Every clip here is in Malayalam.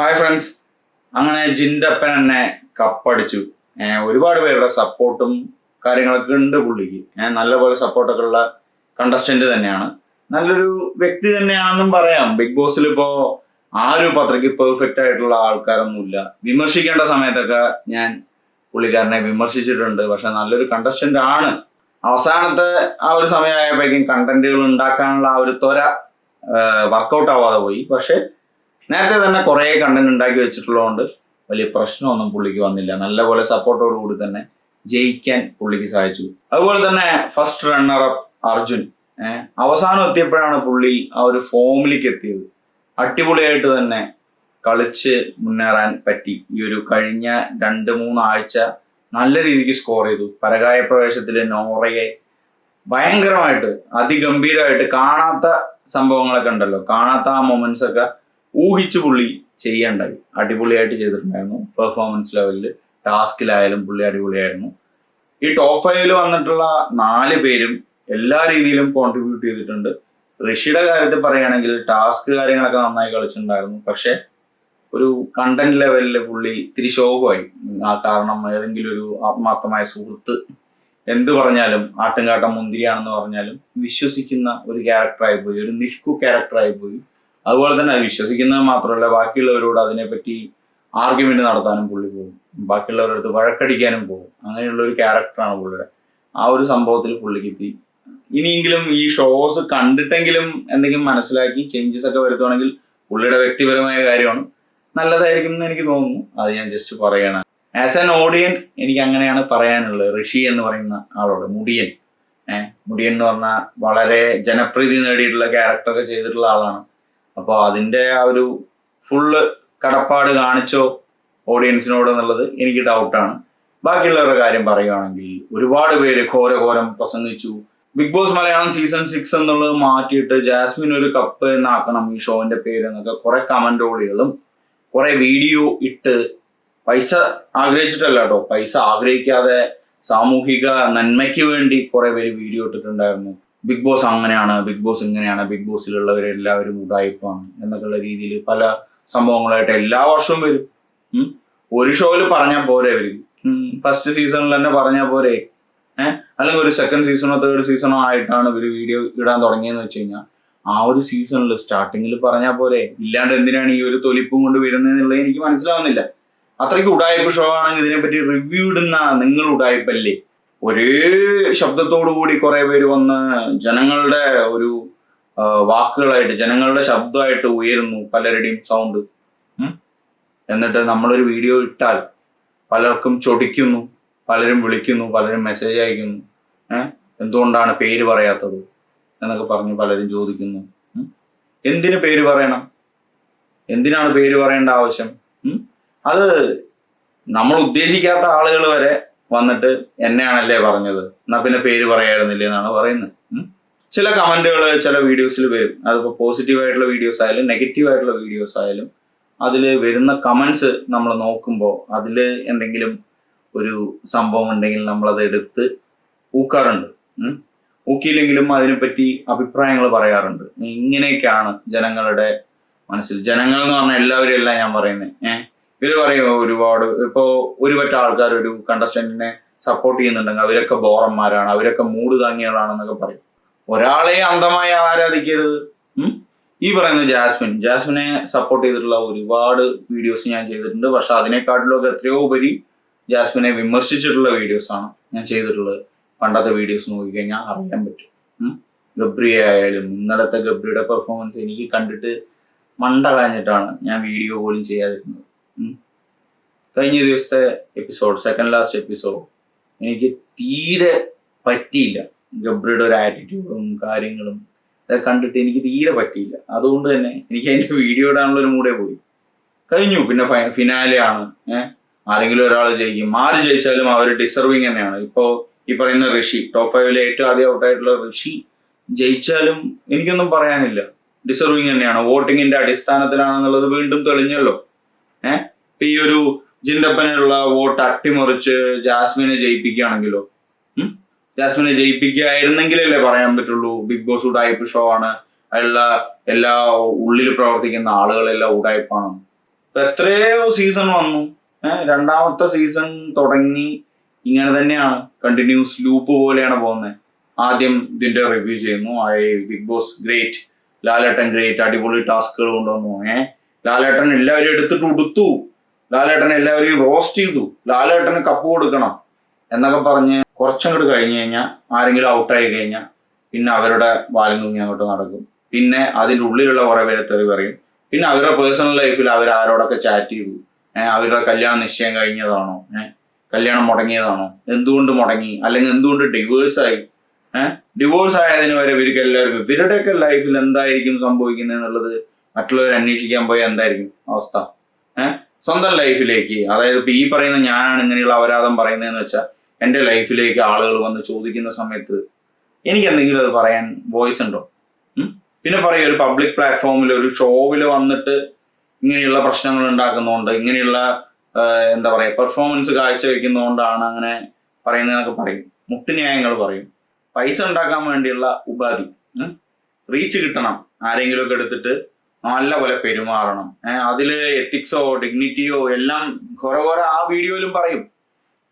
ഹായ് ഫ്രണ്ട്സ് അങ്ങനെ ജിൻഡപ്പൻ എന്നെ കപ്പടിച്ചു. ഒരുപാട് പേരുടെ സപ്പോർട്ടും കാര്യങ്ങളൊക്കെ ഉണ്ട് പുള്ളിക്ക്. നല്ലപോലെ സപ്പോർട്ടൊക്കെ ഉള്ള കണ്ടസ്റ്റന്റ് തന്നെയാണ്. നല്ലൊരു വ്യക്തി തന്നെയാണെന്നും പറയാം. ബിഗ് ബോസിൽ ഇപ്പോ ആരും പത്രയ്ക്ക് പെർഫെക്റ്റ് ആയിട്ടുള്ള ആൾക്കാരൊന്നുമില്ല. വിമർശിക്കേണ്ട സമയത്തൊക്കെ ഞാൻ പുള്ളിക്കാരനെ വിമർശിച്ചിട്ടുണ്ട്. പക്ഷെ നല്ലൊരു കണ്ടസ്റ്റന്റ് ആണ്. അവസാനത്തെ ആ ഒരു സമയമായപ്പോഴേക്കും കണ്ടന്റുകൾ ഉണ്ടാക്കാനുള്ള ആ ഒരു ത്വര വർക്കൗട്ട് ആവാതെ പോയി. പക്ഷെ നേരത്തെ തന്നെ കുറേ കണ്ടന്റ് ഉണ്ടാക്കി വെച്ചിട്ടുള്ളതുകൊണ്ട് വലിയ പ്രശ്നമൊന്നും പുള്ളിക്ക് വന്നില്ല. നല്ലപോലെ സപ്പോർട്ടോടുകൂടി തന്നെ ജയിക്കാൻ പുള്ളിക്ക് സാധിച്ചു. അതുപോലെ തന്നെ ഫസ്റ്റ് റണ്ണർ അപ്പ് അർജുൻ. അവസാനം എത്തിയപ്പോഴാണ് പുള്ളി ആ ഒരു ഫോമിലേക്ക് എത്തിയത്. അടിപൊളിയായിട്ട് തന്നെ കളിച്ച് മുന്നേറാൻ പറ്റി. ഈ ഒരു കഴിഞ്ഞ രണ്ട് മൂന്ന് ആഴ്ച നല്ല രീതിക്ക് സ്കോർ ചെയ്തു. പരകായ പ്രവേശത്തിൽ നോറയെ ഭയങ്കരമായിട്ട് അതിഗംഭീരമായിട്ട് കാണാത്ത സംഭവങ്ങളൊക്കെ ഉണ്ടല്ലോ. കാണാത്ത ആ മൊമെന്റ്സ് ഒക്കെ ഊഹിച്ച് പുള്ളി ചെയ്യണ്ടായി. അടിപൊളിയായിട്ട് ചെയ്തിട്ടുണ്ടായിരുന്നു. പെർഫോമൻസ് ലെവലിൽ ടാസ്കിലായാലും പുള്ളി അടിപൊളിയായിരുന്നു. ഈ ടോപ്പ് ഫൈവിൽ വന്നിട്ടുള്ള നാല് പേരും എല്ലാ രീതിയിലും കോൺട്രിബ്യൂട്ട് ചെയ്തിട്ടുണ്ട്. ഋഷിയുടെ കാര്യത്തിൽ പറയുകയാണെങ്കിൽ ടാസ്ക് കാര്യങ്ങളൊക്കെ നന്നായി കളിച്ചിട്ടുണ്ടായിരുന്നു. പക്ഷെ ഒരു കണ്ടന്റ് ലെവലിൽ പുള്ളി ഇത്തിരി ശോകമായി ആ കാരണം ഏതെങ്കിലും ഒരു ആത്മാർത്ഥമായ സുഹൃത്ത് എന്ത് പറഞ്ഞാലും ആട്ടുംകാട്ടം മുന്തിരിയാണെന്ന് പറഞ്ഞാലും വിശ്വസിക്കുന്ന ഒരു ക്യാരക്ടറായി പോയി. ഒരു നിഷ്കു ക്യാരക്ടറായി പോയി. അതുപോലെ തന്നെ വിശ്വസിക്കുന്നത് മാത്രമല്ല ബാക്കിയുള്ളവരോട് അതിനെപ്പറ്റി ആർഗ്യുമെന്റ് നടത്താനും പുള്ളി പോകും. ബാക്കിയുള്ളവരുടെ അടുത്ത് വഴക്കടിക്കാനും പോകും. അങ്ങനെയുള്ള ഒരു ക്യാരക്ടറാണ് പുള്ളിയുടെ. ആ ഒരു സംഭവത്തിൽ പുള്ളിക്ക് എത്തി ഇനിയെങ്കിലും ഈ ഷോസ് കണ്ടിട്ടെങ്കിലും എന്തെങ്കിലും മനസ്സിലാക്കി ചേഞ്ചസ് ഒക്കെ വരുത്തുവാണെങ്കിൽ പുള്ളിയുടെ വ്യക്തിപരമായ കാര്യമാണ്. നല്ലതായിരിക്കും എന്ന് എനിക്ക് തോന്നുന്നു. അത് ഞാൻ ജസ്റ്റ് പറയണം. ആസ് ആൻ ഓഡിയൻ എനിക്ക് അങ്ങനെയാണ് പറയാനുള്ളത്. ഋഷി എന്ന് പറയുന്ന ആളോട് മുടിയൻ. ഏഹ് മുടിയൻ എന്ന് പറഞ്ഞാൽ വളരെ ജനപ്രീതി നേടിയിട്ടുള്ള ക്യാരക്ടറൊക്കെ ചെയ്തിട്ടുള്ള ആളാണ്. അപ്പോൾ അതിന്റെ ആ ഒരു ഫുള്ള് കടപ്പാട് കാണിച്ചോ ഓഡിയൻസിനോട് എന്നുള്ളത് എനിക്ക് ഡൗട്ടാണ് ബാക്കിയുള്ളവരുടെ കാര്യം പറയുകയാണെങ്കിൽ ഒരുപാട് പേര് ഘോരഘോരം പ്രസംഗിച്ചു. Big Boss Malayalam season six എന്നുള്ളത് മാറ്റിയിട്ട് ജാസ്മിൻ ഒരു കപ്പ് എന്നാക്കണം ഈ ഷോന്റെ പേര് എന്നൊക്കെ കുറെ കമന്റോളികളും കുറെ വീഡിയോ ഇട്ട് പൈസ ആഗ്രഹിച്ചിട്ടല്ല കേട്ടോ പൈസ ആഗ്രഹിക്കാതെ സാമൂഹിക നന്മയ്ക്ക് വേണ്ടി കുറെ പേര് വീഡിയോ ഇട്ടിട്ടുണ്ടായിരുന്നു. ബിഗ് ബോസ് അങ്ങനെയാണ് ബിഗ് ബോസ് ഇങ്ങനെയാണ് ബിഗ് ബോസിലുള്ളവരെല്ലാവരും ഉടായ്പാണ് എന്നൊക്കെയുള്ള രീതിയിൽ പല സംഭവങ്ങളായിട്ട് എല്ലാ വർഷവും വരും. ഒരു ഷോയിൽ പറഞ്ഞാൽ പോരെ അവർ. ഫസ്റ്റ് സീസണിൽ തന്നെ പറഞ്ഞാൽ പോരെ. അല്ലെങ്കിൽ ഒരു സെക്കൻഡ് സീസണോ തേർഡ് സീസണോ ആയിട്ടാണ് ഇവർ വീഡിയോ ഇടാൻ തുടങ്ങിയെന്ന് വെച്ച് കഴിഞ്ഞാൽ ആ ഒരു സീസണിൽ സ്റ്റാർട്ടിങ്ങിൽ പറഞ്ഞാൽ പോരെ. ഇല്ലാണ്ട് എന്തിനാണ് ഈ ഒരു തൊലിപ്പും കൊണ്ട് വരുന്നതെന്നുള്ളത് എനിക്ക് മനസ്സിലാവുന്നില്ല. അത്രയ്ക്ക് ഉടായ്പ ഷോ ആണെങ്കിൽ ഇതിനെപ്പറ്റി റിവ്യൂ ഇടുന്ന നിങ്ങൾ ഉടായ്പല്ലേ ഒരേ ശബ്ദത്തോടു കൂടി കുറെ പേര് വന്ന് ജനങ്ങളുടെ ഒരു വാക്കുകളായിട്ട് ജനങ്ങളുടെ ശബ്ദമായിട്ട് ഉയരുന്നു പലരുടെയും സൗണ്ട് എന്നിട്ട് നമ്മളൊരു വീഡിയോ ഇട്ടാൽ പലർക്കും ചൊടിക്കുന്നു പലരും വിളിക്കുന്നു പലരും മെസ്സേജ് അയക്കുന്നു. ഏഹ് എന്തുകൊണ്ടാണ് പേര് പറയാത്തത് എന്നൊക്കെ പറഞ്ഞ് പലരും ചോദിക്കുന്നു. എന്തിനു എന്തിന് പേര് പറയണം? എന്തിനാണ് പേര് പറയേണ്ട ആവശ്യം? അത് നമ്മൾ ഉദ്ദേശിക്കാത്ത ആളുകൾ വരെ വന്നിട്ട് എന്നെയാണല്ലേ പറഞ്ഞത്? എന്നാ പിന്നെ പേര് പറയായിരുന്നില്ലേ എന്നാണ് പറയുന്നത്. ചില കമന്റുകൾ ചില വീഡിയോസിൽ വരും അതിപ്പോ പോസിറ്റീവ് ആയിട്ടുള്ള വീഡിയോസ് ആയാലും നെഗറ്റീവ് ആയിട്ടുള്ള വീഡിയോസ് ആയാലും അതിൽ വരുന്ന കമന്റ്സ് നമ്മൾ നോക്കുമ്പോൾ അതിൽ എന്തെങ്കിലും ഒരു സംഭവം ഉണ്ടെങ്കിൽ നമ്മളത് എടുത്ത് ഊക്കാറുണ്ട്. ഊക്കിയില്ലെങ്കിലും അതിനെപ്പറ്റി അഭിപ്രായങ്ങൾ പറയാറുണ്ട്. ഇങ്ങനെയൊക്കെയാണ് ജനങ്ങളുടെ മനസ്സിൽ. ജനങ്ങൾ എന്ന് പറഞ്ഞാൽ എല്ലാവരും അല്ല ഞാൻ പറയുന്നത് ഏഹ് ഇവർ പറയുമോ ഒരുപാട് ഇപ്പോ ഒരുപറ്റ ആൾക്കാർ ഒരു കണ്ടസ്റ്റന്റിനെ സപ്പോർട്ട് ചെയ്യുന്നുണ്ടെങ്കിൽ അവരൊക്കെ ബോറന്മാരാണ് അവരൊക്കെ മൂട് താങ്ങിയവരാണെന്നൊക്കെ പറയും. ഒരാളെ അന്ധമായി ആരാധിക്കരുത്. ഈ പറയുന്ന ജാസ്മിൻ ജാസ്മിനെ സപ്പോർട്ട് ചെയ്തിട്ടുള്ള ഒരുപാട് വീഡിയോസ് ഞാൻ ചെയ്തിട്ടുണ്ട്. പക്ഷെ അതിനെക്കാട്ടിലൊക്കെ എത്രയോ ഉപരി ജാസ്മിനെ വിമർശിച്ചിട്ടുള്ള വീഡിയോസ് ആണ് ഞാൻ ചെയ്തിട്ടുള്ളത്. പണ്ടത്തെ വീഡിയോസ് നോക്കിക്കഴിഞ്ഞാൽ അറിയാൻ പറ്റും. ഗബ്രി ആയാലും ഇന്നലത്തെ ഗബ്രിയുടെ പെർഫോമൻസ് എനിക്ക് കണ്ടിട്ട് മണ്ട കാഞ്ഞിട്ടാണ് ഞാൻ വീഡിയോ പോലും ചെയ്യാതിരുന്നത്. കഴിഞ്ഞ ദിവസത്തെ എപ്പിസോഡ് സെക്കൻഡ് ലാസ്റ്റ് എപ്പിസോഡ് എനിക്ക് തീരെ പറ്റിയില്ല. ഗബ്രിയുടെ ഒരു ആറ്റിറ്റ്യൂഡും കാര്യങ്ങളും അതൊക്കെ കണ്ടിട്ട് എനിക്ക് തീരെ പറ്റിയില്ല. അതുകൊണ്ട് തന്നെ എനിക്ക് അതിന്റെ വീഡിയോ ഇടാനുള്ള ഒരു മൂടേ പോയി. കഴിഞ്ഞു. പിന്നെ ഫിനാലെ ആണ്. ഏഹ് ആരെങ്കിലും ഒരാൾ ജയിക്കും. ആര് ജയിച്ചാലും അവർ ഡിസർവിങ് തന്നെയാണ്. ഇപ്പോൾ ഈ പറയുന്ന ഋഷി ടോപ്പ് ഫൈവിലെ ഏറ്റവും ആദ്യം ഔട്ടായിട്ടുള്ള ഋഷി ജയിച്ചാലും എനിക്കൊന്നും പറയാനില്ല. ഡിസർവിങ് തന്നെയാണ്. വോട്ടിങ്ങിന്റെ അടിസ്ഥാനത്തിലാണെന്നുള്ളത് വീണ്ടും തെളിഞ്ഞല്ലോ. ഏഹ് ഈ ഒരു ജിൻഡപ്പനുള്ള വോട്ട് അട്ടിമറിച്ച് ജാസ്മിനെ ജയിപ്പിക്കുകയാണെങ്കിലോ? ജാസ്മിനെ ജയിപ്പിക്കുകയായിരുന്നെങ്കിലല്ലേ പറയാൻ പറ്റുള്ളൂ ബിഗ് ബോസ് ഉടായ്പ ഷോ ആണ്. അതിലുള്ള എല്ലാ ഉള്ളിൽ പ്രവർത്തിക്കുന്ന ആളുകളെല്ലാം ഉടായ്പാണ്. എത്രയോ സീസൺ വന്നു. രണ്ടാമത്തെ സീസൺ തുടങ്ങി ഇങ്ങനെ തന്നെയാണ്. കണ്ടിന്യൂസ് ലൂപ്പ് പോലെയാണ് പോകുന്നത്. ആദ്യം ഇതിന്റെ റിവ്യൂ ചെയ്യുന്നു. Big Boss great Lalettan great അടിപൊളി ടാസ്കുകൾ കൊണ്ടുവന്നു. ഏഹ് ലാലേട്ടൻ എല്ലാവരും എടുത്തിട്ട് ഉടുത്തു. ലാലേട്ടൻ എല്ലാവരെയും റോസ്റ്റ് ചെയ്തു. ലാലേട്ടന് കപ്പ് കൊടുക്കണം എന്നൊക്കെ പറഞ്ഞ് കുറച്ചങ്ങോട്ട് കഴിഞ്ഞു കഴിഞ്ഞാൽ ആരെങ്കിലും ഔട്ടായി കഴിഞ്ഞാൽ പിന്നെ അവരുടെ വാലും തൂങ്ങി അങ്ങോട്ട് നടക്കും. പിന്നെ അതിന്റെ ഉള്ളിലുള്ള കുറെ തെറി പറയും. പിന്നെ അവരുടെ പേഴ്സണൽ ലൈഫിൽ അവർ ആരോടൊക്കെ ചാറ്റ് ചെയ്തു. അവരുടെ കല്യാണ നിശ്ചയം കഴിഞ്ഞതാണോ? കല്യാണം മുടങ്ങിയതാണോ? എന്തുകൊണ്ട് മുടങ്ങി? അല്ലെങ്കിൽ എന്തുകൊണ്ട് ഡിവോഴ്സ് ആയി? ഡിവോഴ്സ് ആയതിന് വരെ ഇവർക്ക് എല്ലാവർക്കും ഇവരുടെയൊക്കെ ലൈഫിൽ എന്തായിരിക്കും സംഭവിക്കുന്നത് എന്നുള്ളത് മറ്റുള്ളവർ അന്വേഷിക്കാൻ പോയാൽ എന്തായിരിക്കും അവസ്ഥ? ഏഹ് സ്വന്തം ലൈഫിലേക്ക് അതായത് ഇപ്പൊ ഈ പറയുന്ന ഞാനാണ് ഇങ്ങനെയുള്ള അപരാധം പറയുന്നതെന്ന് വെച്ചാൽ എന്റെ ലൈഫിലേക്ക് ആളുകൾ വന്ന് ചോദിക്കുന്ന സമയത്ത് എനിക്ക് എന്തെങ്കിലും അത് പറയാൻ വോയിസ് ഉണ്ടോ? പിന്നെ പറയും ഒരു പബ്ലിക് പ്ലാറ്റ്ഫോമിൽ ഒരു ഷോവിൽ വന്നിട്ട് ഇങ്ങനെയുള്ള പ്രശ്നങ്ങൾ ഉണ്ടാക്കുന്നതുകൊണ്ട് ഇങ്ങനെയുള്ള എന്താ പറയുക പെർഫോമൻസ് കാഴ്ചവെക്കുന്നതുകൊണ്ടാണ് അങ്ങനെ പറയുന്നതെന്നൊക്കെ പറയും. മുട്ടുന്യായങ്ങൾ പറയും. പൈസ ഉണ്ടാക്കാൻ വേണ്ടിയുള്ള ഉപാധി റീച്ച് കിട്ടണം. ആരെങ്കിലുമൊക്കെ എടുത്തിട്ട് നല്ല പോലെ പെരുമാറണം അതിൽ എത്തിക്സോ ഡിഗ്നിറ്റിയോ എല്ലാം കുറെ കുറെ ആ വീഡിയോയിലും പറയും.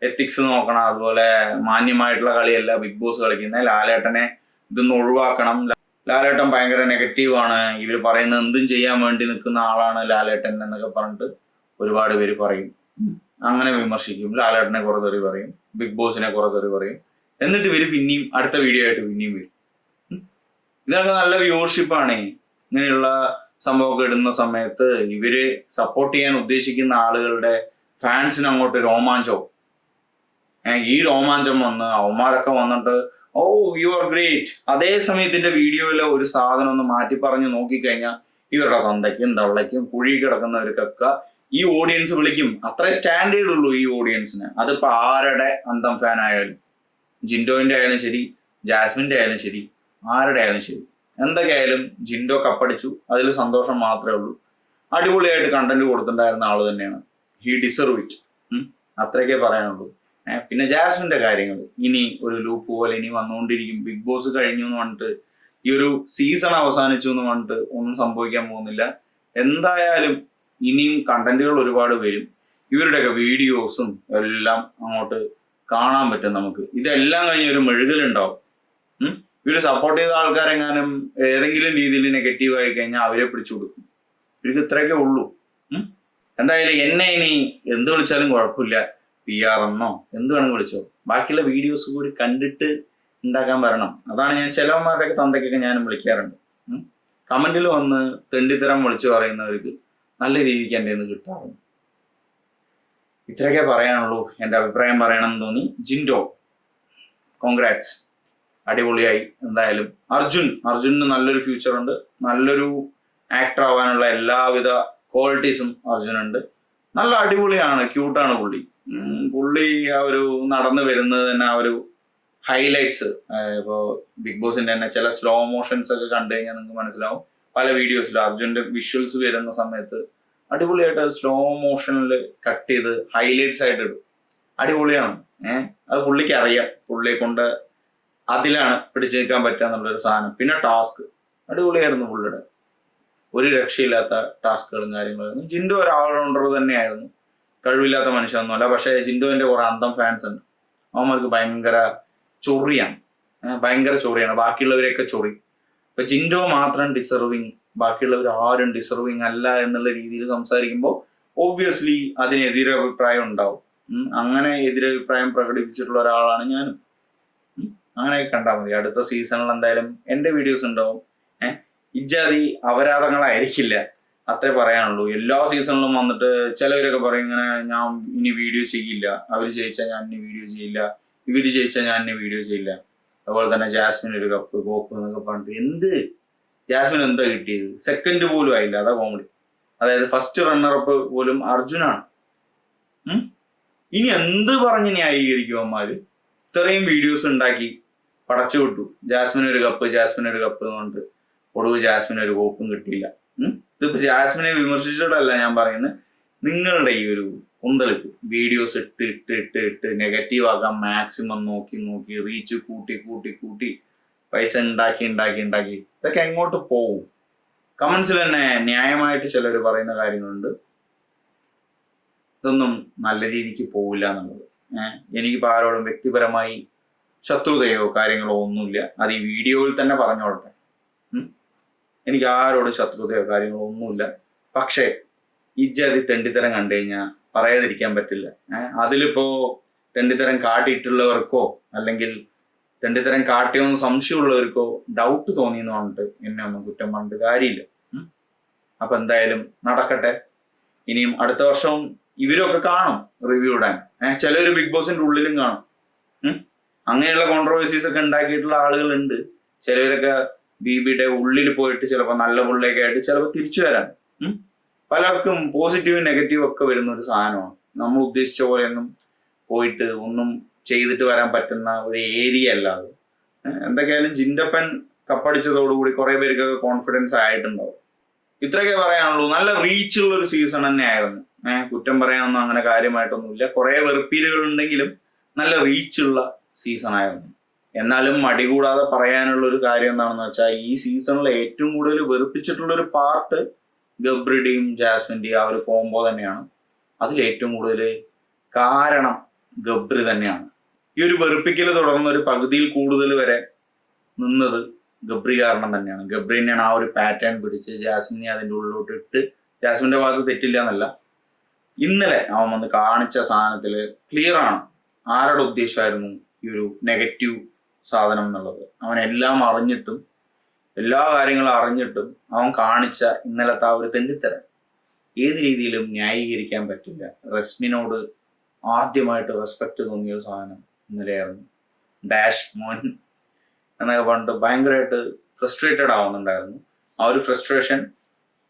എത്തിക്സ് നോക്കണം അതുപോലെ മാന്യമായിട്ടുള്ള കളിയല്ല ബിഗ് ബോസ് കളിക്കുന്നത് ലാലേട്ടനെ ഇതൊന്ന് ഒഴിവാക്കണം. ലാലേട്ടൻ ഭയങ്കര നെഗറ്റീവ് ആണ്. ഇവർ പറയുന്നത് എന്തും ചെയ്യാൻ വേണ്ടി നിൽക്കുന്ന ആളാണ് ലാലേട്ടൻ എന്നൊക്കെ പറഞ്ഞിട്ട് ഒരുപാട് പേര് പറയും. അങ്ങനെ വിമർശിക്കും. ലാലേട്ടനെ കുറെ തെറി പറയും. ബിഗ് ബോസിനെ കുറെ തെറി പറയും. എന്നിട്ട് ഇവർ പിന്നെയും അടുത്ത വീഡിയോ ആയിട്ട് പിന്നെയും വരും. ഇതൊക്കെ നല്ല വ്യൂവർഷിപ്പാണ് ഇങ്ങനെയുള്ള സംഭവമൊക്കെ ഇടുന്ന സമയത്ത് ഇവർ സപ്പോർട്ട് ചെയ്യാൻ ഉദ്ദേശിക്കുന്ന ആളുകളുടെ ഫാൻസിന് അങ്ങോട്ട് രോമാഞ്ചവും ഈ രോമാഞ്ചം വന്ന് അവന്മാരൊക്കെ വന്നിട്ട് ഓ യു ആർ ഗ്രേറ്റ് അതേ സമയത്തിന്റെ വീഡിയോയിലെ ഒരു സാധനം ഒന്ന് മാറ്റി പറഞ്ഞ് നോക്കിക്കഴിഞ്ഞാൽ ഇവരുടെ തന്തയ്ക്കും തള്ളയ്ക്കും കുഴി കിടക്കുന്നവർക്കൊക്കെ ഈ ഓഡിയൻസ് വിളിക്കും. അത്രേ സ്റ്റാൻഡേർഡ് ഉള്ളൂ ഈ ഓഡിയൻസിന് അതിപ്പോ ആരുടെ അന്തം ഫാൻ ആയാലും ജിൻഡോന്റെ ആയാലും ശരി ജാസ്മിന്റെ ആയാലും ശരി ആരുടെ ആയാലും ശരി. എന്തൊക്കെയായാലും ജിൻഡോ കപ്പടിച്ചു. അതിൽ സന്തോഷം മാത്രമേ ഉള്ളൂ. അടിപൊളിയായിട്ട് കണ്ടന്റ് കൊടുത്തിട്ടുണ്ടായിരുന്ന ആൾ തന്നെയാണ്. ഹി ഡിസർവ് ഇറ്റ് അത്രയൊക്കെ പറയാനുള്ളൂ. പിന്നെ ജാസ്മിന്റെ കാര്യങ്ങൾ ഇനി ഒരു ലൂപ്പ് പോലെ ഇനി വന്നുകൊണ്ടിരിക്കും. ബിഗ് ബോസ് കഴിഞ്ഞു എന്ന് പറഞ്ഞിട്ട് ഈ ഒരു സീസൺ അവസാനിച്ചു എന്ന് പറഞ്ഞിട്ട് ഒന്നും സംഭവിക്കാൻ പോകുന്നില്ല. എന്തായാലും ഇനിയും കണ്ടന്റുകൾ ഒരുപാട് വരും. ഇവരുടെയൊക്കെ വീഡിയോസും എല്ലാം അങ്ങോട്ട് കാണാൻ പറ്റും നമുക്ക്. ഇതെല്ലാം കഴിഞ്ഞ് ഒരു മെഴുകലുണ്ടാവും? ഇവർ സപ്പോർട്ട് ചെയ്ത ആൾക്കാരെങ്ങാനും ഏതെങ്കിലും രീതിയിൽ നെഗറ്റീവ് ആയി കഴിഞ്ഞാൽ അവരെ പിടിച്ചു കൊടുക്കും. ഇവർക്ക് ഇത്രയൊക്കെ ഉള്ളൂ. എന്തായാലും എന്നെ ഇനി എന്ത് വിളിച്ചാലും കുഴപ്പമില്ല. പി ആർ എന്നോ എന്ത് വേണമെങ്കിൽ വിളിച്ചോ. ബാക്കിയുള്ള വീഡിയോസ് കൂടി കണ്ടിട്ട് ഉണ്ടാക്കാൻ വരണം. അതാണ് ഞാൻ ചിലവന്മാരുടെയൊക്കെ തന്തയ്ക്കൊക്കെ ഞാനും വിളിക്കാറുണ്ട്. കമന്റിൽ വന്ന് തെണ്ടിത്തരം വിളിച്ചു പറയുന്നവർക്ക് നല്ല രീതിക്ക് എന്റെ നിന്ന് കിട്ടാറുണ്ട്. ഇത്രയൊക്കെ പറയാനുള്ളൂ. എന്റെ അഭിപ്രായം പറയണമെന്ന് തോന്നി. ജിൻഡോ കോൺഗ്രാറ്റ്സ് അടിപൊളിയായി എന്തായാലും. അർജുൻ അർജുന് നല്ലൊരു ഫ്യൂച്ചർ ഉണ്ട്. നല്ലൊരു ആക്ടർ ആവാനുള്ള എല്ലാവിധ ക്വാളിറ്റീസും അർജുനുണ്ട്. നല്ല അടിപൊളിയാണ് ക്യൂട്ടാണ് പുള്ളി. പുള്ളി ആ ഒരു നടന്നു വരുന്നത് തന്നെ ആ ഒരു ഹൈലൈറ്റ്സ് ഇപ്പോ ബിഗ് ബോസിന്റെ തന്നെ ചില സ്ലോ മോഷൻസ് ഒക്കെ കണ്ടു കഴിഞ്ഞാൽ നിങ്ങൾക്ക് മനസ്സിലാവും. പല വീഡിയോസിലും അർജുന്റെ വിഷ്വൽസ് വരുന്ന സമയത്ത് അടിപൊളിയായിട്ട് സ്ലോ മോഷനിൽ കട്ട് ചെയ്ത് ഹൈലൈറ്റ്സ് ആയിട്ട് ഇടും. അടിപൊളിയാണ്. ഏഹ് അത് പുള്ളിക്ക് അറിയാം. പുള്ളിയെ കൊണ്ട് അതിലാണ് പിടിച്ചേക്കാൻ പറ്റുക എന്നുള്ളൊരു സാധനം. പിന്നെ ടാസ്ക്. അടിപൊളിയായിരുന്നു പുള്ളിയുടെ. ഒരു രക്ഷയില്ലാത്ത ടാസ്കുകളും കാര്യങ്ങളും ജിൻഡു ഒരു തന്നെയായിരുന്നു. കഴിവില്ലാത്ത മനുഷ്യനൊന്നുമല്ല. പക്ഷെ ജിൻഡുവിന്റെ കുറെ അന്തം ഫാൻസ് ഉണ്ട്. അവന്മാർക്ക് ഭയങ്കര ചൊറിയാണ്. ഭയങ്കര ചൊറിയാണ്. ബാക്കിയുള്ളവരെയൊക്കെ ചൊറി. അപ്പൊ ജിൻഡോ മാത്രം ഡിസർവിങ് ബാക്കിയുള്ളവർ ആരും ഡിസർവിങ് അല്ല എന്നുള്ള രീതിയിൽ സംസാരിക്കുമ്പോൾ ഓബ്വിയസ്ലി അതിനെതിരഭിപ്രായം ഉണ്ടാവും. അങ്ങനെ എതിരഭിപ്രായം പ്രകടിപ്പിച്ചിട്ടുള്ള ഒരാളാണ് ഞാനും. അങ്ങനെയൊക്കെ കണ്ടാൽ മതി. അടുത്ത സീസണിൽ എന്തായാലും എന്റെ വീഡിയോസ് ഉണ്ടാവും. ഏഹ് ഇജാതി അപരാധങ്ങളായിരിക്കില്ല. അത്രേ പറയാനുള്ളൂ. എല്ലാ സീസണിലും വന്നിട്ട് ചിലവരൊക്കെ പറയും ഇങ്ങനെ ഞാൻ ഇനി വീഡിയോ ചെയ്യില്ല. അവർ ജയിച്ചാൽ ഞാൻ ഇനി വീഡിയോ ചെയ്യില്ല. ഇവർ ജയിച്ചാൽ ഞാൻ ഇനി വീഡിയോ ചെയ്യില്ല. അതുപോലെ തന്നെ ജാസ്മിൻ ഒരു കപ്പ് കോപ്പ് എന്നൊക്കെ പറഞ്ഞിട്ട് എന്ത്? ജാസ്മിൻ എന്താ കിട്ടിയത്? സെക്കൻഡ് പോലും ആയില്ല. അതാ കോമഡി അതായത് ഫസ്റ്റ് റണ്ണറപ്പ് പോലും അർജുനാണ്. ഇനി എന്ത് പറഞ്ഞ് ന്യായീകരിക്കും അമ്മമാര് ഇത്രയും വീഡിയോസ് ഉണ്ടാക്കി പടച്ചു വിട്ടു. ജാസ്മിൻ ഒരു കപ്പ് ജാസ്മിൻ ഒരു കപ്പ് പറഞ്ഞിട്ട് ഒടുവ് ജാസ്മിൻ ഒരു കോപ്പും കിട്ടിയില്ല? ഇതിപ്പോ ജാസ്മിനെ വിമർശിച്ചിട്ടല്ല ഞാൻ പറയുന്നത്. നിങ്ങളുടെ ഈ ഒരു കുന്തളിപ്പ് വീഡിയോസ് ഇട്ട് ഇട്ട് ഇട്ട് ഇട്ട് നെഗറ്റീവ് ആക്കാൻ മാക്സിമം നോക്കി നോക്കി റീച്ച് കൂട്ടി കൂട്ടി കൂട്ടി പൈസ ഉണ്ടാക്കി ഉണ്ടാക്കി ഉണ്ടാക്കി ഇതൊക്കെ എങ്ങോട്ട് പോവും? കമന്റ്സിൽ തന്നെ ന്യായമായിട്ട് ചിലർ പറയുന്ന കാര്യങ്ങളുണ്ട്. ഇതൊന്നും നല്ല രീതിക്ക് പോവില്ല എന്നുള്ളത്. എനിക്കിപ്പോൾ ആരോടും വ്യക്തിപരമായി ശത്രുതയോ കാര്യങ്ങളോ ഒന്നുമില്ല. അത് ഈ വീഡിയോയിൽ തന്നെ പറഞ്ഞോളട്ടെ. എനിക്ക് ആരോടും ശത്രുതയോ കാര്യങ്ങളോ ഒന്നുമില്ല. പക്ഷേ ഇജ്ജാതി തെണ്ടിത്തരം കണ്ടു കഴിഞ്ഞാൽ പറയാതിരിക്കാൻ പറ്റില്ല. അതിലിപ്പോ തെണ്ടിത്തരം കാട്ടിയിട്ടുള്ളവർക്കോ അല്ലെങ്കിൽ തെണ്ടിത്തരം കാട്ടിയോന്ന് സംശയമുള്ളവർക്കോ ഡൗട്ട് തോന്നി എന്ന് പറഞ്ഞിട്ട് എന്നെ ഒന്നും കുറ്റം പറഞ്ഞിട്ട് കാര്യമില്ല. അപ്പൊ എന്തായാലും നടക്കട്ടെ. ഇനിയും അടുത്ത വർഷവും ഇവരൊക്കെ കാണും റിവ്യൂ ഇടാൻ. ഏഹ് ചിലർ ബിഗ് ബോസിന്റെ ഉള്ളിലും കാണും. അങ്ങനെയുള്ള കോൺട്രവേഴ്സീസ് ഒക്കെ ഉണ്ടാക്കിയിട്ടുള്ള ആളുകളുണ്ട്. ചിലവരൊക്കെ ബിബിയുടെ ഉള്ളിൽ പോയിട്ട് ചിലപ്പോൾ നല്ല പുള്ളിയൊക്കെ ആയിട്ട് ചിലപ്പോൾ തിരിച്ചു വരാൻ. പലർക്കും പോസിറ്റീവ് നെഗറ്റീവ് ഒക്കെ വരുന്ന ഒരു സാധനമാണ്. നമ്മൾ ഉദ്ദേശിച്ച പോലെയൊന്നും പോയിട്ട് ഒന്നും ചെയ്തിട്ട് വരാൻ പറ്റുന്ന ഒരു ഏരിയ അല്ല അത്. എന്തൊക്കെയായാലും ജിൻഡപ്പൻ കപ്പടിച്ചതോടുകൂടി കുറെ പേർക്കൊക്കെ കോൺഫിഡൻസ് ആയിട്ടുണ്ടാവും. ഇത്രയൊക്കെ പറയാനുള്ളൂ. നല്ല റീച്ച് ഉള്ള ഒരു സീസൺ തന്നെ ആയിരുന്നു ഏഹ് കുറ്റം പറയാനൊന്നും അങ്ങനെ കാര്യമായിട്ടൊന്നുമില്ല. കുറെ വെറുപ്പീലുകൾ ഉണ്ടെങ്കിലും നല്ല റീച്ച് ഉള്ള സീസൺ ആയിരുന്നു. എന്നാലും മടി കൂടാതെ പറയാനുള്ള ഒരു കാര്യം എന്താണെന്ന് വെച്ചാൽ ഈ സീസണിൽ ഏറ്റവും കൂടുതൽ വെറുപ്പിച്ചിട്ടുള്ള ഒരു പാർട്ട് ഗബ്രിഡിയും ജാസ്മിന്റെയും ആ ഒരു കോംബോ തന്നെയാണ്. അതിൽ ഏറ്റവും കൂടുതൽ കാരണം ഗബ്രി തന്നെയാണ്. ഈ ഒരു വെറുപ്പിക്കൽ തുടർന്ന് ഒരു പകുതിയിൽ കൂടുതൽ വരെ നിന്നത് ഗബ്രി കാരണം തന്നെയാണ്. ഗബ്രി തന്നെയാണ് ആ ഒരു പാറ്റേൺ പിടിച്ച് ജാസ്മിനെ അതിന്റെ ഉള്ളിലോട്ട് ഇട്ട് ജാസ്മിന്റെ ഭാഗത്ത് തെറ്റില്ല എന്നല്ല. ഇന്നലെ അവൻ വന്ന് കാണിച്ച സാധനത്തിൽ ക്ലിയർ ആണ്. ആരുടെ ഉദ്ദേശമായിരുന്നു? ഈ ഒരു നെഗറ്റീവ് സാധനം എന്നുള്ളത്. അവൻ എല്ലാം അറിഞ്ഞിട്ടും എല്ലാ കാര്യങ്ങളും അറിഞ്ഞിട്ടും അവൻ കാണിച്ച ഇന്നലത്തെ ആ ഒരു തെണ്ടിത്തരം. ഏത് രീതിയിലും ന്യായീകരിക്കാൻ പറ്റില്ല. റസ്മിനോട് ആദ്യമായിട്ട് റെസ്പെക്ട് തോന്നിയ ഒരു സാധനം ഇന്നലെയായിരുന്നു. ഡാഷ് മോൻ എന്നൊക്കെ പറഞ്ഞിട്ട് ഭയങ്കരമായിട്ട് ഫ്രസ്ട്രേറ്റഡ് ആവുന്നുണ്ടായിരുന്നു. ആ ഒരു ഫ്രസ്ട്രേഷൻ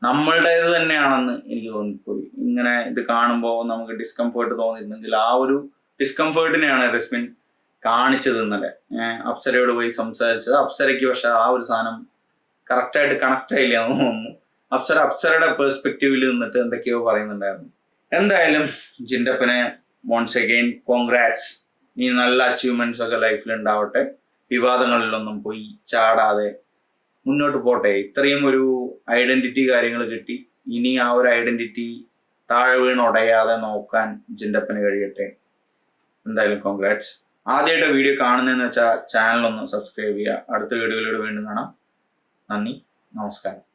നമ്മളുടേത് തന്നെയാണെന്ന് എനിക്ക് തോന്നിപ്പോയി. ഇങ്ങനെ ഇത് കാണുമ്പോൾ നമുക്ക് ഡിസ്കംഫേർട്ട് തോന്നിയിരുന്നെങ്കിൽ ആ ഒരു ഡിസ്കംഫേർട്ടിനെയാണ് റസ്മിൻ കാണിച്ചത് ഇന്നലെ. അപ്സരയോട് പോയി സംസാരിച്ചത്. അപ്സരയ്ക്ക് പക്ഷെ ആ ഒരു സാധനം കറക്റ്റായിട്ട് കണക്ട് ആയില്ല എന്ന് തോന്നുന്നു. അപ്സര അപ്സരയുടെ പെർസ്പെക്റ്റീവിൽ നിന്നിട്ട് എന്തൊക്കെയോ പറയുന്നുണ്ടായിരുന്നു. എന്തായാലും ജിൻഡപ്പനെ വൺസ് അഗെയിൻ കോൺഗ്രാറ്റ്സ് നീ നല്ല അച്ചീവ്മെന്റ്സ് ഒക്കെ ലൈഫിൽ ഉണ്ടാവട്ടെ. വിവാദങ്ങളിലൊന്നും പോയി ചാടാതെ മുന്നോട്ട് പോട്ടെ. ഇത്രയും ഒരു ഐഡന്റിറ്റി കാര്യങ്ങൾ കിട്ടി. ഇനി ആ ഒരു ഐഡന്റിറ്റി താഴെ വീണ് ഉടയാതെ നോക്കാൻ ജിൻഡപ്പന് കഴിയട്ടെ. എന്തായാലും കോൺഗ്രാറ്റ്സ് ആദ്യമായിട്ട് വീഡിയോ കാണുന്നതെന്ന് വെച്ചാൽ ചാനലൊന്ന് സബ്സ്ക്രൈബ് ചെയ്യുക. അടുത്ത വീഡിയോയിലൂടെ വീണ്ടും കാണാം. നന്ദി. നമസ്കാരം.